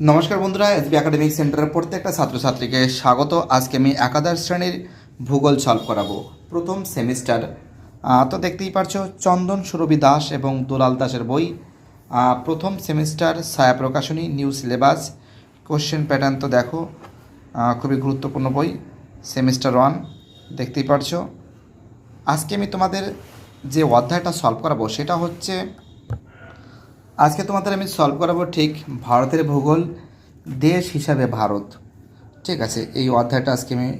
নমস্কার বন্ধুরা SB academic সেন্টারের প্রত্যেকটা ছাত্রছাত্রীকে স্বাগত। আজকে আমি একাদশ শ্রেণির ভূগোল সলভ করাবো, প্রথম সেমিস্টার তো দেখতেই পারছ, চন্দন সুরভি দাস এবং দুলাল দাসের বই। প্রথম semester Chhaya Prakashani new syllabus question pattern তো দেখো খুবই গুরুত্বপূর্ণ বই সেমিস্টার ওয়ান দেখতেই পারছ। আজকে আমি তোমাদের যে অধ্যায়টা সলভ করাবো, সেটা হচ্ছে আজকে তোমাদের আমি সলভ করাবো ঠিক ভারতের ভূগোল, দেশ হিসাবে ভারত। ঠিক আছে, এই অধ্যায়টা আজকে আমি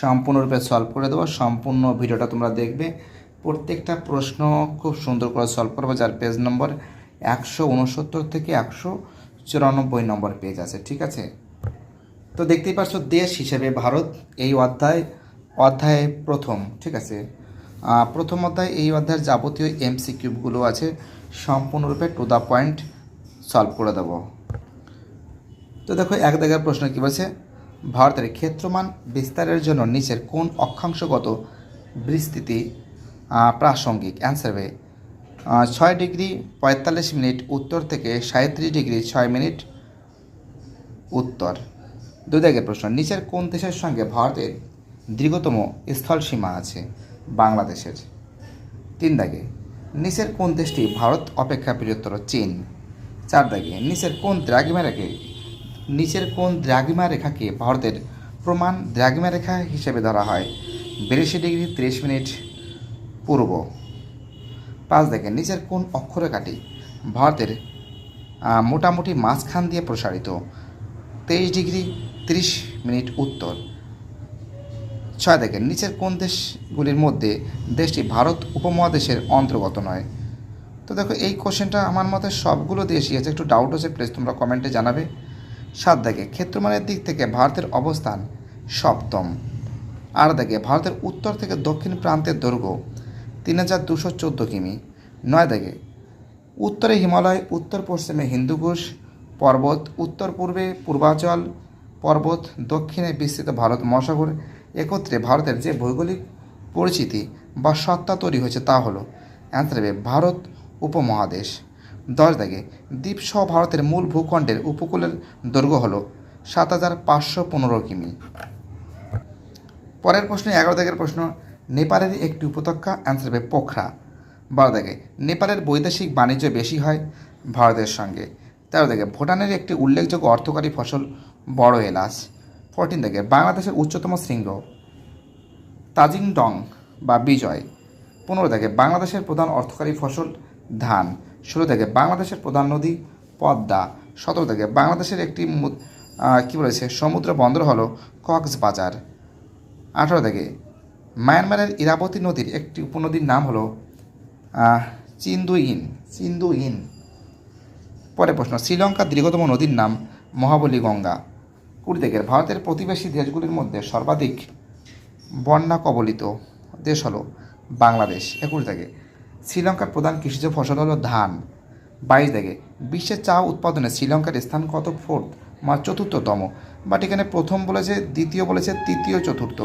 সম্পূর্ণরূপে সলভ করে দেবো। সম্পূর্ণ ভিডিওটা তোমরা দেখবে। প্রত্যেকটা প্রশ্ন খুব সুন্দর করে সলভ করব, যার পেজ নম্বর একশো উনসত্তর থেকে একশো চুরানব্বই নম্বর পেজ আছে, ঠিক আছে? তো দেখতেই পাচ্ছ, দেশ হিসেবে ভারত, এই অধ্যায়, অধ্যায়ে প্রথম, ঠিক আছে? প্রথম অধ্যায় এই অধ্যায়ের যাবতীয় এমসি কিউবগুলো আছে, সম্পূর্ণরূপে টু দ্য পয়েন্ট সলভ করে দেবো। তো দেখো, এক জায়গায় প্রশ্ন কী বলছে? ভারতের ক্ষেত্রমান বিস্তারের জন্য নিচের কোন অক্ষাংশগত বিস্তৃতি প্রাসঙ্গিক? অ্যান্সার হবে ছয় ডিগ্রি পঁয়তাল্লিশ মিনিট উত্তর থেকে সাঁত্রিশ ডিগ্রি ছয় মিনিট উত্তর। দুই দাগের প্রশ্ন, নিচের কোন দেশের সঙ্গে ভারতের দীর্ঘতম স্থলসীমা আছে? বাংলাদেশের। তিন দাগে, নিচের কোন দেশটি ভারত অপেক্ষা বৃহত্তর? চীন। চার দাগে, নিচের কোন দ্রাঘিমা রেখে নিচের কোন দ্রাঘিমা রেখাকে ভারতের প্রমাণ দ্রাঘিমা রেখা হিসেবে ধরা হয়? বিরাশি ডিগ্রি তিরিশ মিনিট পূর্ব। পাঁচ দেখেন নিচের কোন অক্ষরেখাটি ভারতের মোটামুটি মাঝখান দিয়ে প্রসারিত? তেইশ ডিগ্রি তিরিশ মিনিট উত্তর। ছয় দেখেন, নিচের কোন দেশগুলির মধ্যে দেশটি ভারত উপমহাদেশের অন্তর্গত নয়? তো দেখো, এই কোশ্চেনটা আমার মতে সবগুলো দেশই আছে। একটু ডাউট হচ্ছে প্লিজ তোমরা কমেন্টে জানাবে। সাত দেখে, ক্ষেত্রমানের দিক থেকে ভারতের অবস্থান সপ্তম। আর দেখে, ভারতের উত্তর থেকে দক্ষিণ প্রান্তের দৈর্ঘ্য তিন হাজার দুশো চোদ্দ কিমি। নয় দেখে, উত্তরে হিমালয়, উত্তর পশ্চিমে হিন্দুকুশ পর্বত, উত্তর পূর্বে পূর্বাচল পর্বত, দক্ষিণে বিস্তৃত ভারত মহাসাগর একত্রে ভারতের যে ভৌগোলিক পরিচিতি বা সত্তা তৈরি হয়েছে তা হলো অ্যান্সার হবে ভারত উপমহাদেশ। দশ দাগে দ্বীপসহ ভারতের মূল ভূখণ্ডের উপকূলের দৈর্ঘ্য হল সাত হাজার পাঁচশো পনেরো কিমি। পরের প্রশ্ন, এগারো দাগের প্রশ্ন, নেপালের একটি উপত্যকা অ্যান্সার হবে পোখরা। বারো দাগে, নেপালের বৈদেশিক বাণিজ্য বেশি হয় ভারতের সঙ্গে। তেরো দাগে, ভুটানের একটি উল্লেখযোগ্য অর্থকারী ফসল বড় এলাচ। ফোরটিন দাগে বাংলাদেশের উচ্চতম শৃঙ্গ তাজিংডং বা বিজয়। পনেরো দাগে বাংলাদেশের প্রধান অর্থকারী ফসল ধান। ষোলো দাগে বাংলাদেশের প্রধান নদী পদ্মা। সতেরো থেকে বাংলাদেশের একটি কী বলেছে? সমুদ্র বন্দর হলো কক্সবাজার। আঠারো থেকে মায়ানমারের ইরাবতী নদীর একটি উপনদীর নাম হলো চিন্দুইন চিন্দুইন। পরে প্রশ্ন, শ্রীলঙ্কার দীর্ঘতম নদীর নাম মহাবলী গঙ্গা। থেকে ভারতের প্রতিবেশী দেশগুলির মধ্যে সর্বাধিক বন্যা কবলিত দেশ হলো বাংলাদেশ। একুশ থেকে শ্রীলঙ্কার প্রধান কৃষিজ ফসল হলো ধান। বাইশ থেকে বিশ্বের চা উৎপাদনে শ্রীলঙ্কার স্থান কত ফোর্থ? মা চতুর্থতম। বাট এখানে প্রথম বলেছে, দ্বিতীয় বলেছে, তৃতীয় চতুর্থ।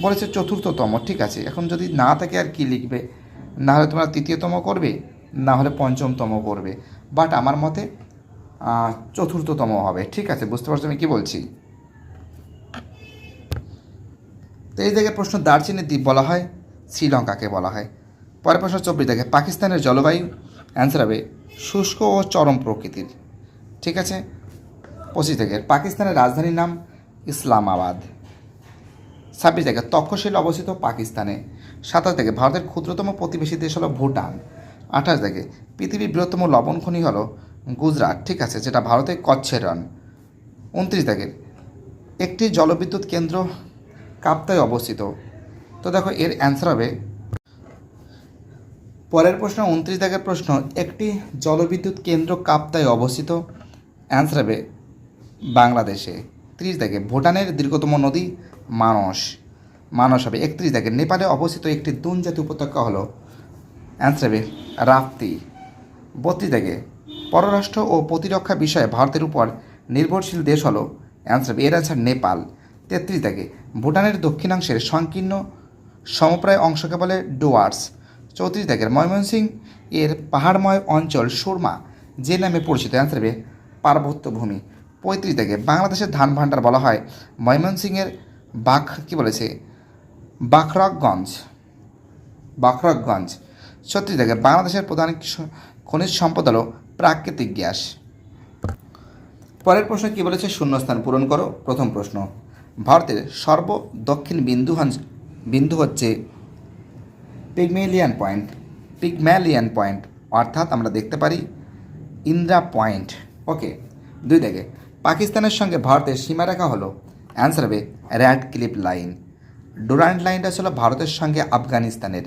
বলেছে চতুর্থতম, ঠিক আছে। এখন যদি না থাকে আর কি লিখবে? না হলে তোমরা তৃতীয়তম করবে? না হলে পঞ্চমতম করবে। বাট আমার মতে চতুর্থতম হবে। ঠিক আছে, বুঝতে পারছ আমি কী বলছি? তো এই জায়গায় প্রশ্ন দার্জিলিং দ্বীপ বলা হয়, শ্রীলঙ্কাকে বলা হয়। পরের প্রশ্ন চব্বিশ, দেখে পাকিস্তানের জলবায়ু অ্যান্সার হবে শুষ্ক ও চরম প্রকৃতির। ঠিক আছে? পঁচিশ থেকে পাকিস্তানের রাজধানীর নাম ইসলামাবাদ। ছাব্বিশ থেকে তক্ষশিলা অবস্থিত পাকিস্তানে। সাতাশ থেকে ভারতের ক্ষুদ্রতম প্রতিবেশী দেশ হলো ভুটান। আঠাশ থেকে পৃথিবীর বৃহত্তম লবণ খনি হলো গুজরাট, ঠিক আছে, যেটা ভারতে কচ্ছের রন। উনত্রিশ থেকে একটি জলবিদ্যুৎ কেন্দ্র কাপ্তায় অবস্থিত। তো দেখো, এর অ্যান্সার হবে, পরের প্রশ্ন, উনত্রিশ দাগের প্রশ্ন, একটি জলবিদ্যুৎ কেন্দ্র কাপ্তায় অবস্থিত। অ্যান্সার হবে, বাংলাদেশে। ত্রিশ দাগে ভুটানের দীর্ঘতম নদী মানস। মানস হবে, একত্রিশ দাগে নেপালে অবস্থিত একটি দুন দুনজাতি উপত্যকা হলো। অ্যান্সার হবে, রাপ্তি। বত্রিশ দাগে পররাষ্ট্র ও প্রতিরক্ষা বিষয়ে ভারতের উপর নির্ভরশীল দেশ হলো অ্যান্সার এর অ্যান্সার নেপাল। তেত্রিশ দাগে ভুটানের দক্ষিণাংশের সংকীর্ণ সমপ্রায় অংশকে বলে ডোয়ার্স। চৌত্রিশ দাগের ময়মনসিং এর পাহাড়ময় অঞ্চল সুরমা, যে নামে পরিচিত অ্যান্সার হবে পার্বত্য ভূমি। পঁয়ত্রিশ থেকে বাংলাদেশের ধান ভাণ্ডার বলা হয় ময়মনসিংহের বাখ কি বলেছে? বাখরাকগঞ্জ বাখরাকগঞ্জ ছত্রিশ থেকে বাংলাদেশের প্রধান খনিজ সম্পদ হলো প্রাকৃতিক গ্যাস। পরের প্রশ্ন কি বলেছে? শূন্যস্থান পূরণ করো। প্রথম প্রশ্ন, ভারতের সর্ব দক্ষিণ বিন্দু বিন্দু হচ্ছে পিগমেলিয়ান পয়েন্ট পিগম্যালিয়ান পয়েন্ট অর্থাৎ আমরা দেখতে পারি ইন্দ্রা পয়েন্ট। ওকে দুই দেখে পাকিস্তানের সঙ্গে ভারতের সীমারেখা হলো অ্যান্সার হবে র্যাড ক্লিপ লাইন ডুরান্ড লাইনটা ছিল ভারতের সঙ্গে আফগানিস্তানের।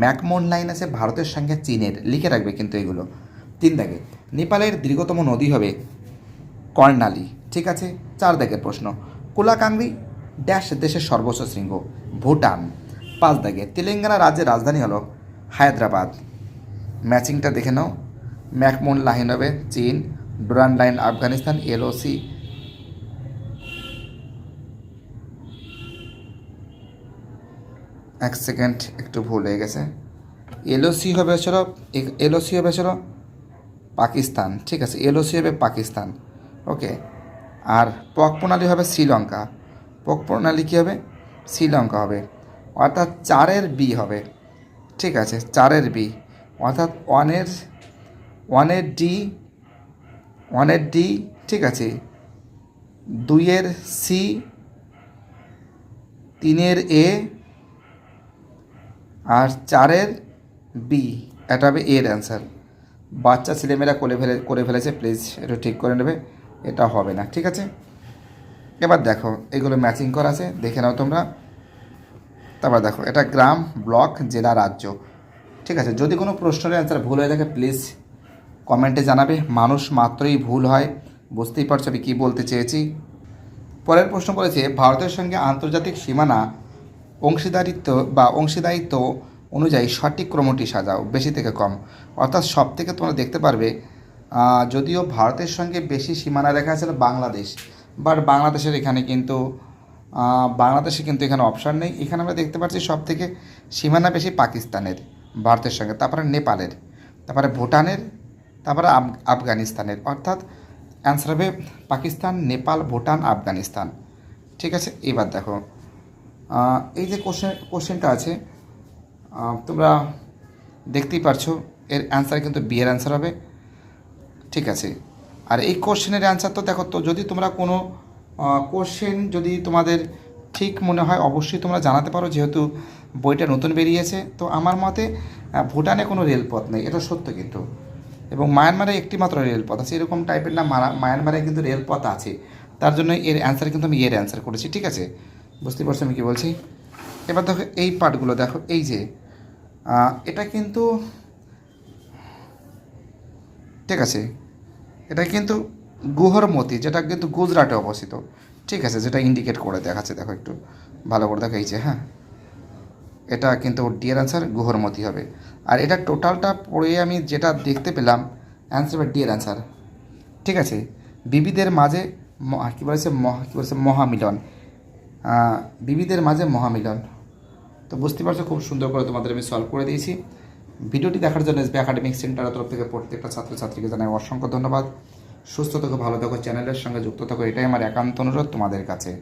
ম্যাকমোন লাইন আছে ভারতের সঙ্গে চীনের। লিখে রাখবে কিন্তু এগুলো। তিন দাগে নেপালের দীর্ঘতম নদী হবে কর্ণালী। ঠিক আছে? চার দাগের প্রশ্ন। কোলাকাংরি ড্যাশ দেশের সর্বোচ্চ শৃঙ্গ। ভুটান। পাঁচ দাগে তেলেঙ্গানা রাজ্যের রাজধানী হলো হায়দ্রাবাদ। ম্যাচিংটা দেখে নাও। ম্যাকমোন লাইন হবে চীন। Durand line, Afghanistan, LOC. এক সেকেন্ড, একটু ভুল হয়ে গেছে। এলওসি হবে ছিল এলওসি হবে ছিল পাকিস্তান, ঠিক আছে? এলওসি হবে পাকিস্তান, ওকে? আর পক প্রণালী হবে শ্রীলঙ্কা। পক প্রণালী কী হবে? শ্রীলঙ্কা হবে। অর্থাৎ চারের বি হবে, ঠিক আছে? চারের বি। অর্থাৎ ওয়ানের ওয়ানের ডি ওয়ানের ডি, ঠিক আছে? দুইয়ের সি, তিনের এ, আর চারের বি। এটা হবে এর অ্যান্সার। বাচ্চা ছেলেমেয়েরা করে ফেলে, করে ফেলেছে প্লিজ একটু ঠিক করে নেবে, এটা হবে না, ঠিক আছে? এবার দেখো, এগুলো ম্যাচিং করা আছে, দেখে নাও তোমরা। তারপর দেখো, এটা গ্রাম, ব্লক, জেলা, রাজ্য, ঠিক আছে? যদি কোনো প্রশ্নের অ্যান্সার ভুল হয়ে থাকে প্লিজ কমেন্টে জানাবে। মানুষ মাত্রই ভুল হয়, বুঝতেই পারছ আমি কী বলতে চেয়েছি। পরের প্রশ্ন বলেছে, ভারতের সঙ্গে আন্তর্জাতিক সীমানা অংশীদারিত্ব বা অংশীদারিত্ব অনুযায়ী সঠিক ক্রমটি সাজাও, বেশি থেকে কম। অর্থাৎ সব থেকে তোমরা দেখতে পারবে যদিও ভারতের সঙ্গে বেশি সীমানা রেখা আছে বাংলাদেশ বাট বাংলাদেশের এখানে কিন্তু বাংলাদেশে কিন্তু এখানে অপশান নেই। এখানে আমরা দেখতে পাচ্ছি সব থেকে সীমানা বেশি পাকিস্তানের, ভারতের সঙ্গে, তারপরে নেপালের, তারপরে ভুটানের, তারপরে আফগানিস্তানের। অর্থাৎ অ্যান্সার হবে পাকিস্তান, নেপাল, ভুটান, আফগানিস্তান। ঠিক আছে? এবার দেখো এই যে কোশ্চেন কোশ্চেনটা আছে তোমরা দেখতেই পারছ, এর অ্যান্সার কিন্তু বি এর অ্যান্সার হবে। ঠিক আছে। আর এই কোশ্চেনের অ্যান্সার তো দেখো, তো যদি তোমরা কোনো কোশ্চেন যদি তোমাদের ঠিক মনে হয়, অবশ্যই তোমরা জানাতে পারো, যেহেতু বইটা নতুন বেরিয়েছে। তো আমার মতে ভুটানে কোনো রেলপথ নেই, এটা সত্য কিন্তু। এবং মায়ানমারে একটি মাত্র রেলপথ আছে, এরকম টাইপের না, মারা- মায়ানমারে কিন্তু রেলপথ আছে। তার জন্য এর অ্যান্সার কিন্তু আমি এর অ্যান্সার করেছি, ঠিক আছে? বুঝতে পারছ আমি কী বলছি? এবার দেখো, এই পার্টগুলো দেখো, এই যে এটা কিন্তু, ঠিক আছে, এটা কিন্তু গুহরমতি যেটা কিন্তু গুজরাটে অবস্থিত। ঠিক আছে, যেটা ইন্ডিকেট করে দেখাচ্ছে, দেখো একটু ভালো করে দেখো হ্যাঁ। এটা কিন্তু ডিয়ার অ্যান্সার গুহরমতি হবে। আর এটা টোটালটা পড়ে আমি যেটা দেখতে পেলাম অ্যান্সার হবে ডিয়ার অ্যান্সার ঠিক আছে, বিবিদের মাঝে কী বলেছে মহা কী বলেছে, মহামিলন। বিবিদের মাঝে মহামিলন। তো বুঝতে পারছ, খুব সুন্দর করে তোমাদের আমি সলভ করে দিয়েছি। ভিডিওটি দেখার জন্য এসবি একাডেমিক সেন্টারের তরফ থেকে প্রত্যেকটা ছাত্রছাত্রীকে জানাই অসংখ্য ধন্যবাদ। সুস্থ থাকো, ভালো থাকো, চ্যানেলের সঙ্গে যুক্ত থাকো, এটাই আমার একান্ত অনুরোধ তোমাদের কাছে।